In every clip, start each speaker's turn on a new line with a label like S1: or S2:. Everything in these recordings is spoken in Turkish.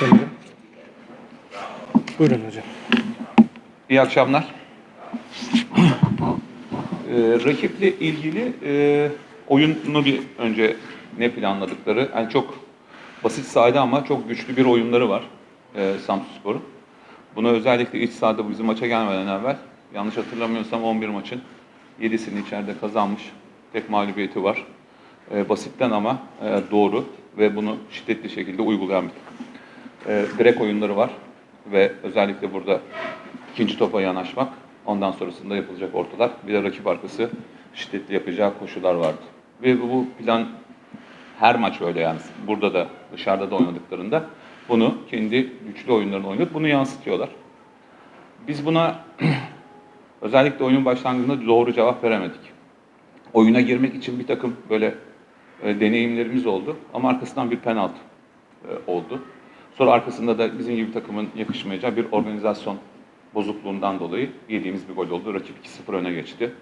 S1: sanırım. Buyurun hocam.
S2: İyi akşamlar. Ee, rakiple ilgili e, oyunu bir önce ne planladıkları, yani çok basit sahada ama çok güçlü bir oyunları var e, Samsunspor'un. Bunu özellikle iç sahada bu bizim maça gelmeden evvel, yanlış hatırlamıyorsam 11 maçın 7'sini içeride kazanmış. Tek mağlubiyeti var. E, basitten ama e, doğru ve bunu şiddetli şekilde uygulayan bir takım. E, direkt oyunları var ve özellikle burada ikinci topa yanaşmak, ondan sonrasında yapılacak ortalar, bir de rakip arkası şiddetli yapacağı koşular vardı. Ve bu plan her maç öyle yani. Burada da dışarıda da oynadıklarında bunu kendi güçlü oyunlarını oynayıp bunu yansıtıyorlar. Biz buna özellikle oyunun başlangıcında doğru cevap veremedik. Oyuna girmek için bir takım böyle e, deneyimlerimiz oldu ama arkasından bir penaltı e, oldu. Sonra arkasında da bizim gibi takımın yakışmayacağı bir organizasyon bozukluğundan dolayı yediğimiz bir gol oldu. Rakip 2-0 öne geçti.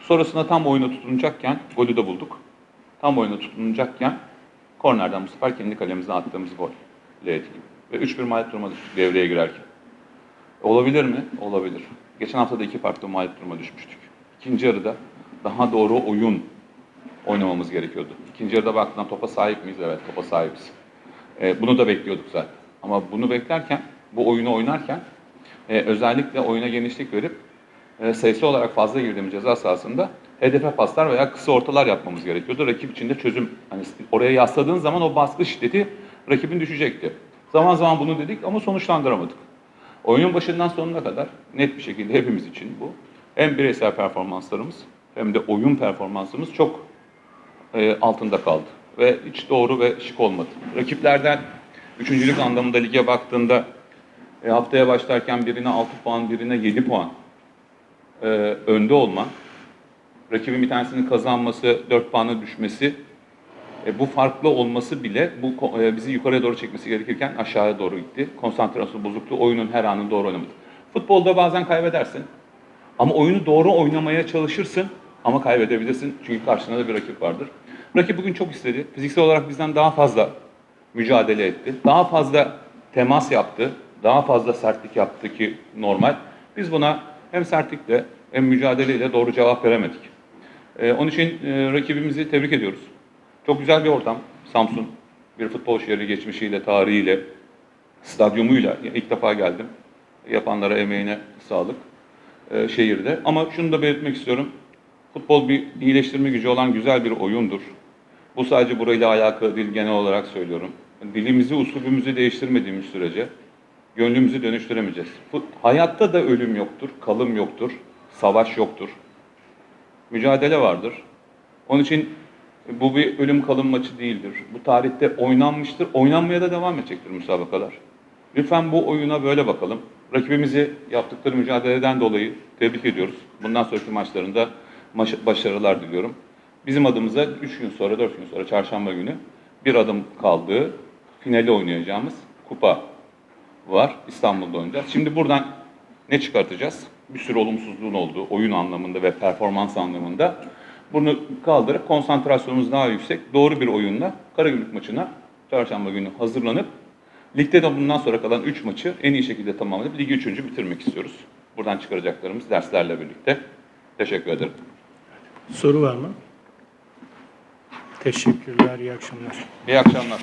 S2: Sonrasında tam oyuna tutunacakken golü de bulduk. Tam oyuna tutunacakken kornerden bu sefer kendi kalemize attığımız gol. Ve 3-1 mağlup duruma düştük devreye girerken. Olabilir mi? Olabilir. Geçen hafta da iki farklı mağlup duruma düşmüştük. İkinci yarıda daha doğru oyun oynamamız gerekiyordu. İkinci yarıda baktığında topa sahip miyiz? Evet, topa sahibiz. E, bunu da bekliyorduk zaten. Ama bunu beklerken, bu oyunu oynarken e, özellikle oyuna genişlik verip e, sayısı olarak fazla girdiğimiz ceza sahasında hedefe paslar veya kısa ortalar yapmamız gerekiyordu. Rakip için de çözüm. Hani oraya yasladığın zaman o baskı şiddeti rakibin düşecekti. Zaman zaman bunu dedik ama sonuçlandıramadık. Oyunun başından sonuna kadar net bir şekilde hepimiz için bu. Hem bireysel performanslarımız hem de oyun performansımız çok e, altında kaldı. Ve hiç doğru ve şık olmadı. Rakiplerden üçüncülük anlamında lige baktığında e, haftaya başlarken birine 6 puan, birine 7 puan e, önde olman, rakibin bir tanesinin kazanması, 4 puana düşmesi, e, bu farklı olması bile bu e, bizi yukarıya doğru çekmesi gerekirken aşağıya doğru gitti. Konsantrasyon bozukluğu, oyunun her anını doğru oynamadı. Futbolda bazen kaybedersin. Ama oyunu doğru oynamaya çalışırsın ama kaybedebilirsin. Çünkü karşında da bir rakip vardır. Rakip bugün çok istedi. Fiziksel olarak bizden daha fazla mücadele etti. Daha fazla temas yaptı. Daha fazla sertlik yaptı ki normal. Biz buna hem sertlikle hem mücadeleyle doğru cevap veremedik. Ee, onun için e, rakibimizi tebrik ediyoruz. Çok güzel bir ortam. Samsun bir futbol şehri geçmişiyle, tarihiyle, stadyumuyla ilk defa geldim. Yapanlara emeğine sağlık e, şehirde. Ama şunu da belirtmek istiyorum. Futbol bir iyileştirme gücü olan güzel bir oyundur. Bu sadece burayla alakalı değil, genel olarak söylüyorum. Dilimizi, usulümüzü değiştirmediğimiz sürece gönlümüzü dönüştüremeyeceğiz. Hayatta da ölüm yoktur, kalım yoktur, savaş yoktur. Mücadele vardır. Onun için bu bir ölüm kalım maçı değildir. Bu tarihte oynanmıştır, oynanmaya da devam edecektir müsabakalar. Lütfen bu oyuna böyle bakalım. Rakibimizi yaptıkları mücadeleden dolayı tebrik ediyoruz. Bundan sonraki maçlarında maç- başarılar diliyorum. Bizim adımıza 3 gün sonra, 4 gün sonra çarşamba günü bir adım kaldığı finali oynayacağımız kupa var. İstanbul'da oynayacağız. Şimdi buradan ne çıkartacağız? Bir sürü olumsuzluğun olduğu oyun anlamında ve performans anlamında. Bunu kaldırıp konsantrasyonumuz daha yüksek, doğru bir oyunla Karagümrük maçına çarşamba günü hazırlanıp ligde de bundan sonra kalan 3 maçı en iyi şekilde tamamlayıp ligi 3. bitirmek istiyoruz. Buradan çıkaracaklarımız derslerle birlikte. Teşekkür ederim.
S1: Soru var mı? Teşekkürler, iyi akşamlar.
S2: İyi akşamlar.